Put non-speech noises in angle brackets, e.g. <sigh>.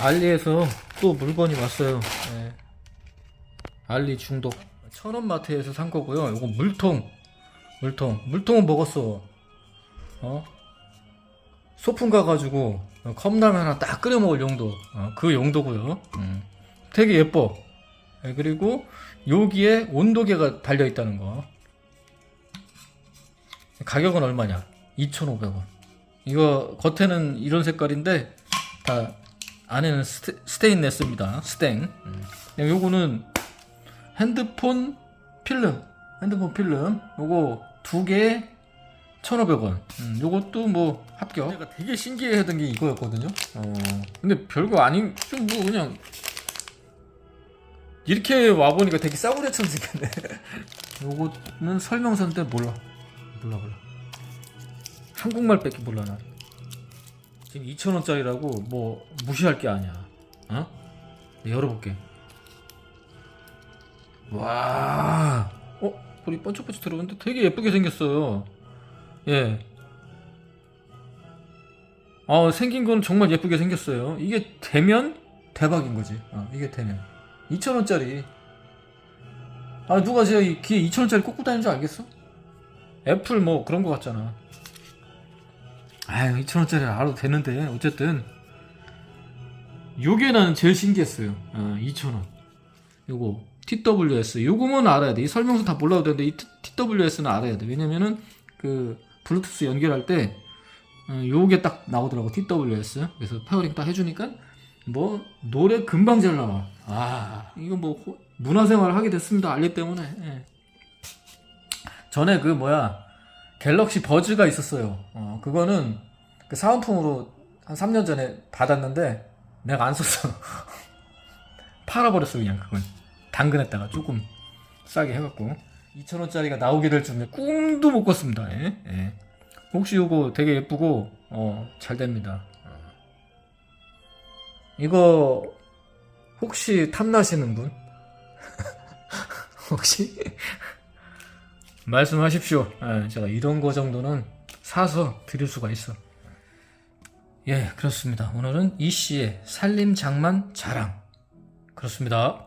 알리에서 또 물건이 왔어요. 예. 알리 중독. 천원 마트에서 산 거고요. 이거 물통. 물통. 물통은 먹었어. 어? 소풍 가가지고 컵라면 하나 딱 끓여 먹을 용도. 어, 그 용도고요. 음. 되게 예뻐. 예, 그리고 여기에 온도계가 달려 있다는 거. 가격은 얼마냐? 2,500원. 이거 겉에는 이런 색깔인데 다 안에는 스테, 스테인레스입니다. 스탱. 음. 요거는 핸드폰 필름. 핸드폰 필름. 요거 두 개에 1,500원. 음, 요것도 뭐 합격. 내가 되게 신기해하던 게 이거였거든요. 어. 근데 별거 아닌 좀 뭐 그냥 이렇게 와 보니까 되게 싸구려처럼 생겼네. <laughs> 요거는 설명서인데 몰라. 몰라 몰라. 한국말밖에 몰라 나. 지금 2,000원짜리라고 뭐 무시할 게 아니야. 어? 네, 열어볼게. 와. 어? 불이 번쩍번쩍 들어오는데 되게 예쁘게 생겼어요. 예. 어, 생긴 건 정말 예쁘게 생겼어요. 이게 되면 대박인 거지. 어, 이게 되면. 2,000원짜리. 아, 누가 제 귀에 2,000원짜리 꽂고 다니는 줄 알겠어? 애플 뭐 그런 거 같잖아. 아유, 2,000원짜리 알아도 되는데, 어쨌든. 요게 나는 제일 신기했어요. 어, 2,000원. 요거, TWS. 요거는 알아야 돼. 이 설명서 다 몰라도 되는데, 이 TWS는 알아야 돼. 왜냐면은, 그, 블루투스 연결할 때, 어, 요게 딱 나오더라고. TWS. 그래서 페어링 딱 해주니까, 뭐, 노래 금방 잘 나와. 아, 이거 뭐, 호- 문화생활을 하게 됐습니다. 알리 때문에. 예. 전에 그, 뭐야, 갤럭시 버즈가 있었어요. 어, 그거는 그 사은품으로 한 3년 전에 받았는데 내가 안 썼어. <laughs> 팔아버렸어 그냥 그걸. 당근에다가 조금 싸게 해갖고 2,000원짜리가 나오게 될 줄은 꿈도 못 꿨습니다. 예? 예. 혹시 이거 되게 예쁘고 어, 잘 됩니다. 어. 이거 혹시 탐나시는 분? <laughs> 혹시 말씀하십시오. 예, 제가 이런 거 정도는 사서 드릴 수가 있어. 예, 그렇습니다. 오늘은 이 씨의 살림 장만 자랑. 그렇습니다.